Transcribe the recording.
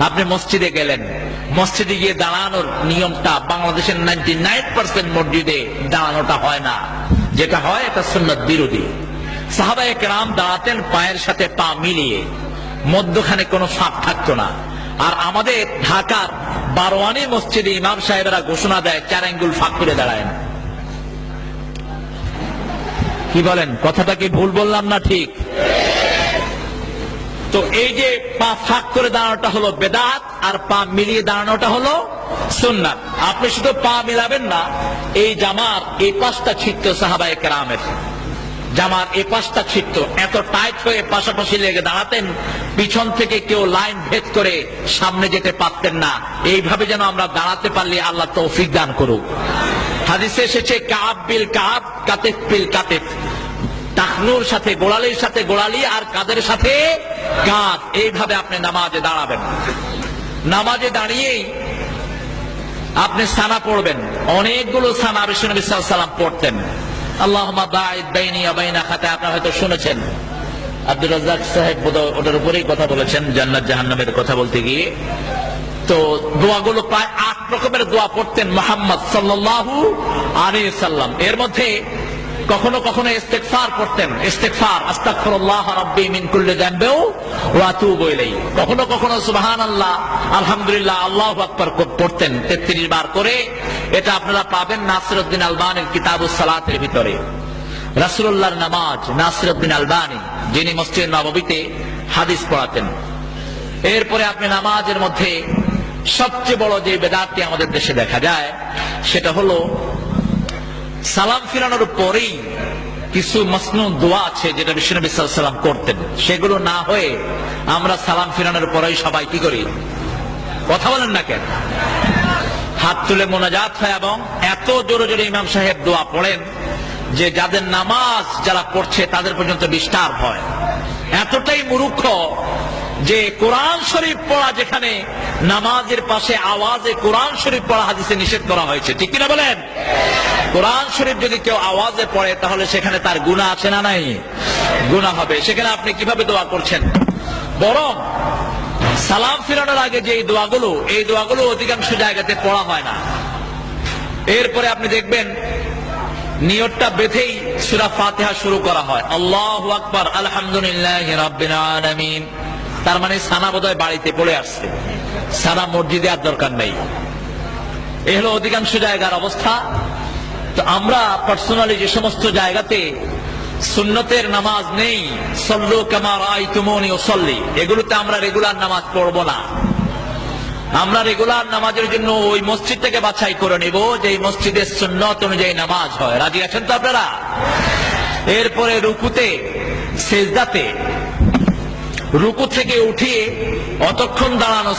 আপনি মসজিদে গেলেন। মসজিদে গিয়ে দাঁড়ানোর নিয়মটা বাংলাদেশের নাইনটি নাইন পার্সেন্ট মসজিদে দাঁড়ানোটা হয় না। যেটা হয়, এটা সুন্নত বিরোধী। সাহাবায়ে কেরাম দাঁড়াতেন পায়ের সাথে পা মিলিয়ে। মধ্যখানে কোনো ফাঁক থাকতো না। আর আমাদের ঢাকার বারোয়ানি মসজিদে ইমাম সাহেবেরা ঘোষণা দেয়, চার আঙ্গুল ফাঁক করে দাঁড়ায় না কি বলেন? কথাটা কি ভুল বললাম না ঠিক? তো এই যে পা ফাঁক করে দাঁড়ানোটা হলো বেদাত আর পা মিলিয়ে দাঁড়ানোটা হলো সুন্নাত। আপনি শুধু পা মিলাবেন না, এই জামার এই পাঁচটা ছিটত সাহাবায়ে কেরামের। জামার এ পাশটা ছিটত। এত টাইট হয়ে পাশাপাশি লেগে দাঁড়াতেন, পিছন থেকে কেউ লাইন ভেদ করে সামনে যেতে পারতেন না। এইভাবে যেন আমরা দাঁড়াতে পারলে আল্লাহ তৌফিক দান করুক। হাদিসে এসেছে, কাব বিল কাব, কাতেফ বিল কাতেফ। টাকনুর সাথে গোড়ালির সাথে গোড়ালি আর কাদের সাথে? কাঁধ এইভাবে আপনি নামাজে দাঁড়াবেন। নামাজে দাঁড়িয়েই আপনি সানা পড়বেন। অনেকগুলো সানা বিষ্ণু সাল্লাম পড়তেন। আল্লাহ সাহেব ওটার উপরেই কথা বলেছেন, জান্নাত জাহান্নামের কথা বলতে গিয়ে। তো প্রায় আট রকমের পড়তেন মোহাম্মদ এর মধ্যে কখনো কখনো ইস্তেগফার পড়তেন। ইস্তেগফার, আস্তাগফিরুল্লাহ রাব্বি মিন কুল্লি যামবিও ওয়া আতুবু ইলাইহি। কখনো কখনো সুবহানাল্লাহ, আলহামদুলিল্লাহ, আল্লাহু আকবার পড়তেন 33 বার করে। এটা আপনারা পাবেন নাসিরউদ্দিন আলবানির কিতাবুস সালাতের ভিতরে। রাসূলুল্লাহর নামাজ নাসিরউদ্দিন আলবানি, যিনি মসজিদ নববীতে হাদিস পড়াতেন। এরপরে আপনি নামাজের মধ্যে সবচেয়ে বড় যে বেদাতটি আমাদের দেশে দেখা যায়, সেটা হলো সালাম ফিরানোর পরেই কিছু মসনু দোয়া আছে যেটা বিষ্ণু সাল্লাম করতেন। সেগুলো না হয়ে আমরা সালাম ফিরানোর পরেই সবাই কি করি? কথা বলেন না কেন? হাত তুলে মোনাজাত হয় এবং এত জোরে জোরে ইমাম সাহেব দোয়া পড়েন যে যাদের নামাজ যারা পড়ছে তাদের পর্যন্ত ডিস্টার্ব হয়। এতটাই মুরুক্ষ যে কোরআন শরীফ পড়া যেখানে নামাজের পাশে আওয়াজে কোরআন শরীফ পড়া হাদিসে নিষেধ করা হয়েছে। ঠিক কিনা বলেন? কোরআন শরীফ যদি কেউ আওয়াজে পড়ে, তাহলে সেখানে তার গুণা আছে না নাই? গুণা হবে। সেখানে আপনি কীভাবে দোয়া করছেন? বরং সালাম ফিরানোর আগে যে এই দোয়াগুলো এই দোয়াগুলো অধিকাংশ জায়গাতে পড়া হয় না। এরপরে আপনি দেখবেন নিয়তটা বেঁধেই সুরা ফাতিহা শুরু করা হয়। আল্লাহ আকবার, আলহামদুলিল্লাহ রাব্বিল আলামিন। তার মানে সানা বোধহয় বাড়িতে পড়ে আসছে। সানা মসজিদে আর দরকার নেই। এ হলো অধিকাংশ জায়গার অবস্থা। তো আমরা পার্সোনালি যে সমস্ত জায়গাতে সুন্নতের নামাজ নেই, সল্লু কামার আই তুমনি ও সল্লি এগুলোতে আমরা রেগুলার নামাজ পড়ব না। আমরা রেগুলার নামাজের জন্য ওই মসজিদ থেকে বাছাই করে নিব যে এই মসজিদের সুন্নত অনুযায়ী নামাজ হয়। রাজি আছেন তো আপনারা? এরপরে রুকুতে, সেজদাতে রুকু থেকে উঠিয়ে অতক্ষণ দাঁড়ানো